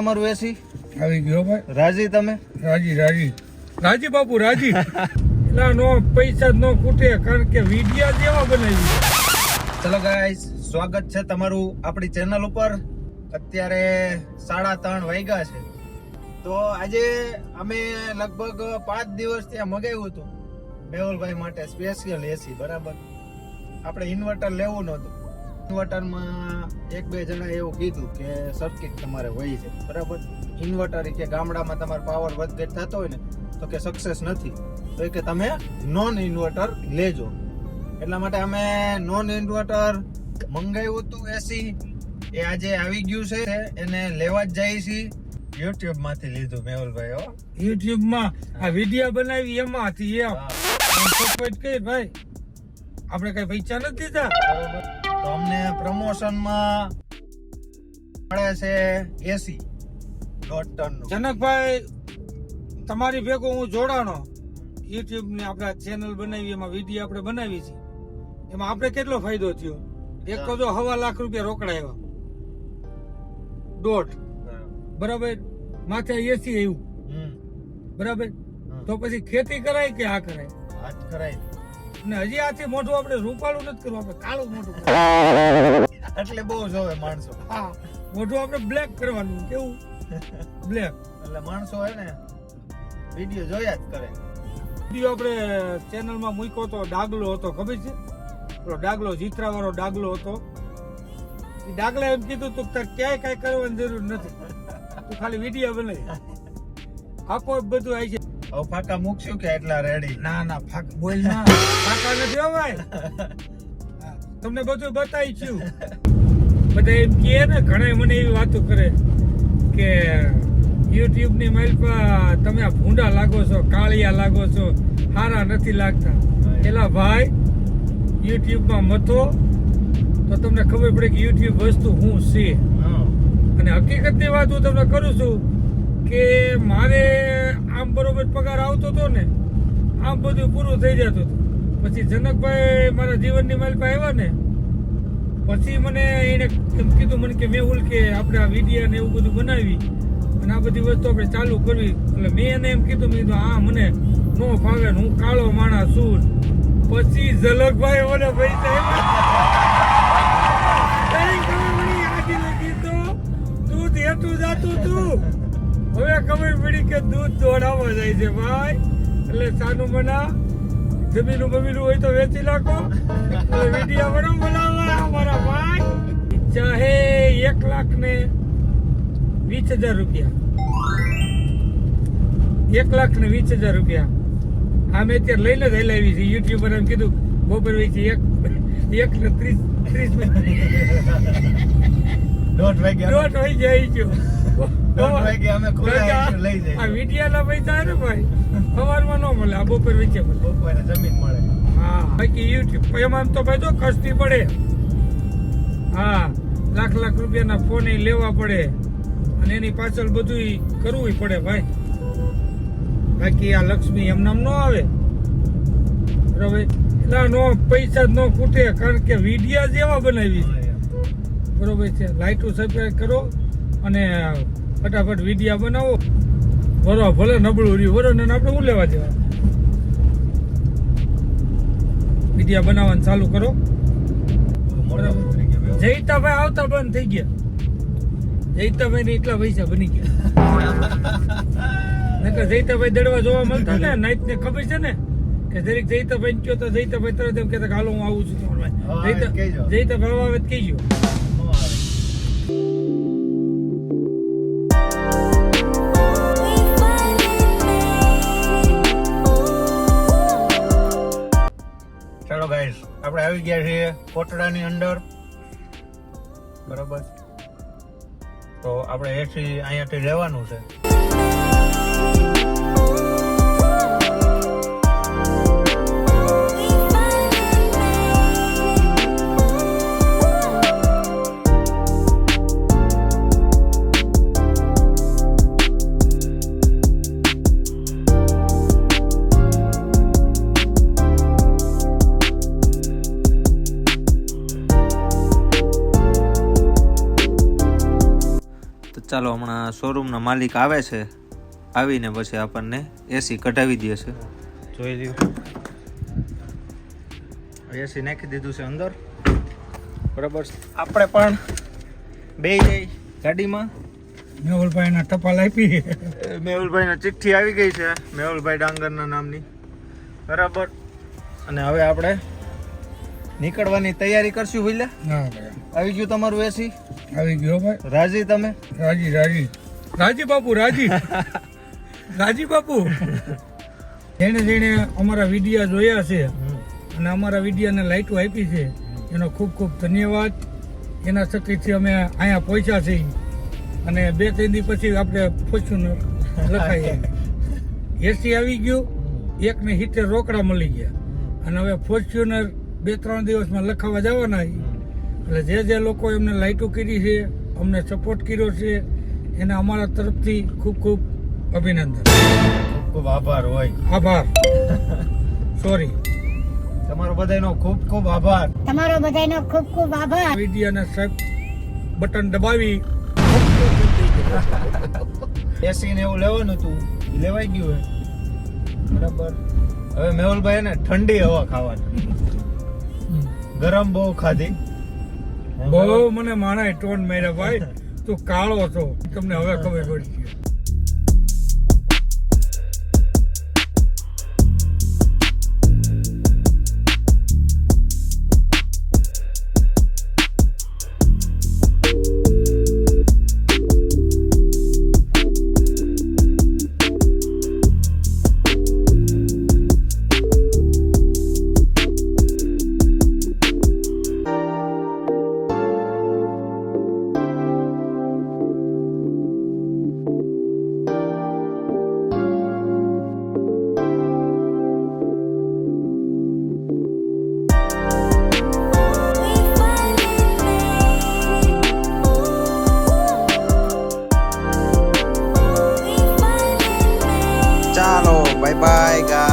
તમારું એસી આવી ગયો ભાઈ. રાજી તમે? રાજી રાજી. રાજી બાપુ રાજી. એટલા નો પૈસા નો ખૂટે કારણ કે વિડિયા જેવા બનાવી ચલો ગાઈસ સ્વાગત છે તમારું આપણી ચેનલ ઉપર. અત્યારે સાડા ત્રણ વાગ્યા છે. તો આજે અમે લગભગ પાંચ દિવસ ત્યાં મગાવ્યું હતું. મેહુલભાઈ માટે સ્પેશિયલ એસી બરાબર? આપણે ઇન્વર્ટર લેવું નહોતું. ઇન્વર્ટરમાં એક બે જણા એવું કીધું કે સર્કિટ તમારે હોય છે. બરાબર? ઇન્વર્ટર કે ગામડામાં તમારે પાવર વધઘટ થતો હોય ને તો કે સક્સેસ નથી. તો કે તમે નોન ઇન્વર્ટર લેજો. એટલા માટે અમે નોન ઇન્વર્ટર મંગાવ્યું હતું એસી એ આજે આવી ગયું છે. એને લેવા જ જાય છે યુટ્યુબમાંથી લીધું મેહુલભાઈ હો. યુટ્યુબમાં? આ વિડિયા બનાવી એમાંથી એમ. સપોર્ટ કરી ભાઈ. આપણે કઈ પૈસા નથી દીધા? તો અમને પ્રમોશનમાં મળે છે એસી દોઢ ટન જનકભાઈ તમારી ભેગો હું જોડાણો. યુટ્યુબની આપણે ચેનલ બનાવી એમાં વીડિયો આપણે બનાવી છે એમાં આપણે કેટલો ફાયદો થયો? એક તો જો હવા લાખ રૂપિયા રોકડા દોઢ બરાબર? માથે એસી આવ્યું. બરાબર? તો પછી ખેતી કરાય કે આ કરાય? આજ કરાય. અને હજી આથી મોઢું આપણે રૂપાળું નથી કરવું આપણે કાળું મોઢું એટલે બહુ જોવે માણસો. હા. મોઢું આપણે બ્લેક કરવાનું કેવું? બ્લેક એટલે માણસો હે ને વીડિયો જોયા જ કરે. વીડિયો આપણે ચેનલમાં મૂક્યો તો ડાગલો હતો ખબર છે? પેલો ડાગલો જીતરાવાળો ડાગલો હતો. એ ડાગલા એમ કીધું તું તાર ક્યાંય કઈ કરવાની જરૂર નથી. તું ખાલી વીડિયો બનાવી આપો બધું આવી છે હવે ફાકા મૂકશું કે એટલા રેડી ના ના ફાક બોલ ના. ફાકા નથી હો તમને બધું બતાવી છું. બધા એમ કહે ને ઘણા મને એવી વાતો કરે કે યુટ્યુબની માઇલ પર તમે આ ભૂંડા લાગો છો કાળિયા લાગો છો હારા નથી લાગતા. એલા ભાઈ યુટ્યુબમાં મથો તો તમને ખબર પડે કે યુટ્યુબ વસ્તુ હું છે. અને હકીકતની વાત હું તમને કરું છું કે મારે આમ બરોબર પગાર આવતો હતો ને, આમ બધું પૂરું થઈ જતું હતું. પછી જનકભાઈ મારા જીવનની માલ પાસે આવ્યા ને, પછી મને એને એમ કીધું, મને કે મેહુલ કે આપણે આ વિડીયા ને એવું બધું બનાવી અને આ બધી વસ્તુ આપણે ચાલુ કરવી. એટલે મેં એને એમ કીધું, મેં કીધું, હા, મને નો ફાવે હું કાળો માણસ છું. પછી ઝલકભાઈ મને પૈસા દૂધ દોડાવવા જાય છે ભાઈ. એટલે સાનું બના જમીનું બમીનું હોય તો વેચી નાખો. વિડીયા બનો બનાવવા અમારા ભાઈ. ઈચ્છા એક લાખ ને વીસ હજાર રૂપિયા. એક લાખ ને વીસ હજાર રૂપિયા. આમે અત્યારે લઈને જ હલાવી છે. યુટ્યુબર એમ કીધું બપોર વેચી એક એક ને ત્રીસ ત્રીસ દોઢ વાગ્યા. દોઢ હોય આવી છે વિડિયાના પૈસા ને ભાઈ? સવારમાં ન મળે આ બપોર વેચે મળે. બપોરે જમીન મળે. હા બાકી યુટ્યુબ. એમાં તો ભાઈ જો કષ્ટી પડે. હા લાખ લાખ રૂપિયાના ફોન લેવા પડે. અને એની પાછળ બધું કરવું પડે ભાઈ. બાકી આ લક્ષ્મી એમ નો ન આવે. બરાબર? એટલા નો પૈસા જ ન ખૂટે કારણ કે વિડિયા જેવા બનાવી છે. બરોબર છે. લાઈટો સબસ્ક્રાઈબ કરો અને ફટાફટ વિડિયા બનાવો. વરો ભલે નબળું રહ્યું. વરો ને આપણે હું લેવા દેવા? વિડિયા બનાવવાનું ચાલુ કરો. જયતાભાઈ આવતા બંધ થઈ ગયા. જયતાભાઈ ને એટલા પૈસા બની ગયા. નકર જયતાભાઈ દડવા જોવા મળતા ને નાઈટ ને ખબર છે ને? કે જરીક જયતાભાઈ ને કયો તો જયતાભાઈ તરત એમ કે હાલો હું આવું છું તમારા. જયતાભાઈ આવે કહેજો. આવી ગયા છીએ કોટડાની અંદર. બરોબર. તો આપણે એસી અહીંયાથી લેવાનું છે. ચાલો હમણાં શોરૂમના માલિક આવે છે. આવીને પછી આપણને એસી કઢાવી દે છે. જોઈ લ્યો. એસી નાખી દીધું છે અંદર. બરાબર આપણે પણ બે જઈ ગાડીમાં. મેહુલભાઈના ટપાલ આપી મેહુલભાઈના ચિઠ્ઠી આવી ગઈ છે. મેહુલભાઈ ડાંગરના નામની. બરાબર. અને હવે આપણે નીકળવાની તૈયારી કરશું ના ભાઈ. આવી ગયું તમારું એસી? આવી ગયો ભાઈ. રાજી તમે? રાજી રાજી. રાજી બાપુ રાજી. રાજી બાપુ. જેને જેને અમારા વિડિયા જોયા છે અને અમારા વિડિયાને લાઈટો આપી છે એનો ખૂબ ખૂબ ધન્યવાદ. એના સતીથી અમે અહીંયા પહોંચ્યા છીએ. અને બે ત્રણ દિવસ પછી આપણે પહોંચ્યું લખાઈએ. એસી આવી ગયું. એકને હિતે રોકડા મળી ગયા. અને હવે ફોર્ચ્યુનર બે ત્રણ દિવસમાં લખાવા જવાના એટલે જે જે લોકો એમને લાઈટો કરી છે અમને સપોર્ટ કર્યો છે એને અમારા તરફથી ખૂબ ખૂબ અભિનંદન. ખૂબ ખૂબ આભાર હોય. આભાર. સોરી તમારો બધાનો ખૂબ ખૂબ આભાર. તમારો બધાનો ખૂબ ખૂબ આભાર. વિડીયોને સબ બટન દબાવી. એસી ને એવું લેવાનું હતું લેવાઈ ગયું હે બરાબર. હવે મેહુલભાઈ ને ઠંડી હવા ખાવાની. ગરમ બહુ ખાધી. બહુ મને માણાએ ટોન માર્યા ભાઈ. તું કાળો હતો તમને હવે ખબર પડી છે ચાલો બાય બાય ગાય